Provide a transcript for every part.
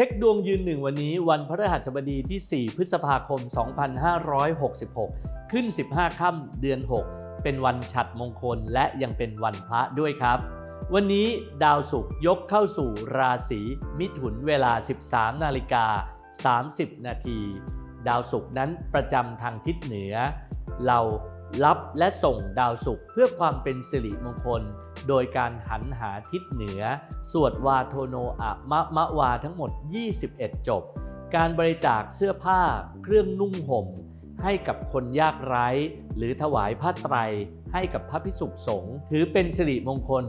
ช็คดวงยืนหนึ่งวันนี้วันพฤหัสบดีที่ 4 พฤษภาคม 2566 ขึ้น 15 ค่ำเดือน 6 เป็นวันฉัดมงคลและยังเป็นวันพระด้วยครับ วันนี้ดาวศุกร์ยกเข้าสู่ราศีมิถุนเวลา 13 นาฬิกา 30 นาที ดาวศุกร์นั้นประจำทางทิศเหนือ เรา รับและส่งดาวศุกร์เพื่อความเป็นสิริมงคล โดยการหันหาทิศเหนือ สวดวาโทโนอะมะมะวาทั้งหมด 21 จบ การบริจาคเสื้อผ้า เครื่องนุ่งห่ม ให้กับคนยากไร้ หรือถวายผ้าไตร ให้กับพระพิสุขสงฆ์ถือเป็นสิริมงคล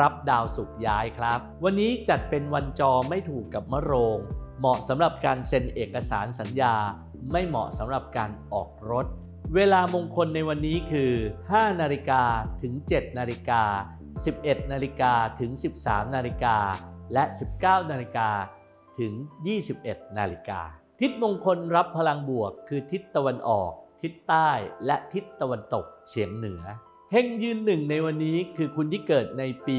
รับดาวศุกร์ย้ายครับ วันนี้จัดเป็นวันจอไม่ถูกกับมะโรง เหมาะสำหรับการเซ็นเอกสารสัญญา ไม่เหมาะสำหรับการออกรถ เวลามงคลในวันนี้คือ 5 นาฬิกาถึง 7 นาฬิกา 11 นาฬิกาถึง 13 นาฬิกา และ 19 นาฬิกาถึง 21 นาฬิกา ทิศมงคลรับพลังบวก คือทิศตะวันออก ทิศใต้และทิศตะวันตกเฉียงเหนือ เฮงยืนหนึ่งในวันนี้คือคุณที่เกิดในปี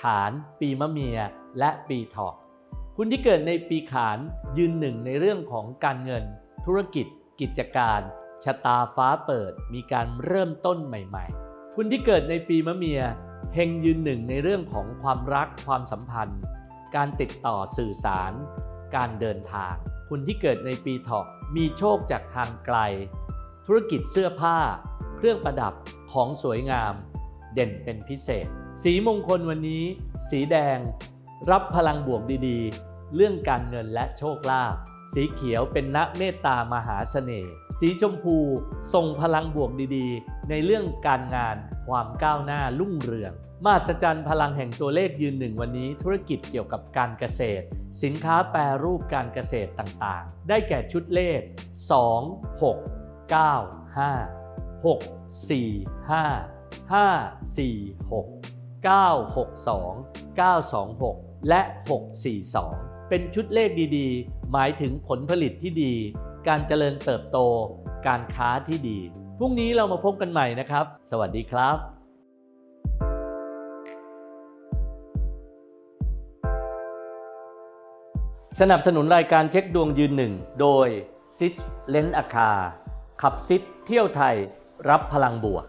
ขาน ปีมะเมีย และปีถาะคุณที่เกิดในปีขานยืนหนึ่งในเรื่องของการเงิน ธุรกิจ กิจการ ชะตาฟ้าเปิดมีการเริ่มต้นใหม่ ๆ คุณที่เกิดในปีมะเมียเฮงยืนหนึ่งในเรื่องของความรักความสัมพันธ์ การติดต่อสื่อสาร การเดินทาง คุณที่เกิดในปีเถาะมีโชคจากทางไกล ธุรกิจเสื้อผ้า เครื่องประดับของสวยงาม เด่นเป็นพิเศษ สีมงคลวันนี้ สีแดง รับพลังบวกดีๆ เรื่องการเงินและโชคลาภ สีเขียวเป็นณเมตตามหาเสน่ห์ สีชมพูส่งพลังบวกดีๆ ในเรื่องการงานความก้าวหน้ารุ่งเรือง มาสจันพลังแห่งตัวเลขยืนหนึ่งวันนี้ ธุรกิจเกี่ยวกับการเกษตร สินค้าแปรรูปการเกษตรต่างๆ ได้แก่ชุดเลข 2 6 9 5 6 4 5 5 4 6 9 6 2 9 2 6 และ 642 เป็นชุดเลขดีๆ หมายถึงผลผลิตที่ดี การเจริญเติบโต การค้าที่ดี พรุ่งนี้เรามาพบกันใหม่นะครับ สวัสดีครับสนับสนุนรายการเช็คดวงยืนหนึ่ง โดยซิสเลนอาคาขับซิปเที่ยวไทย รับพลังบวก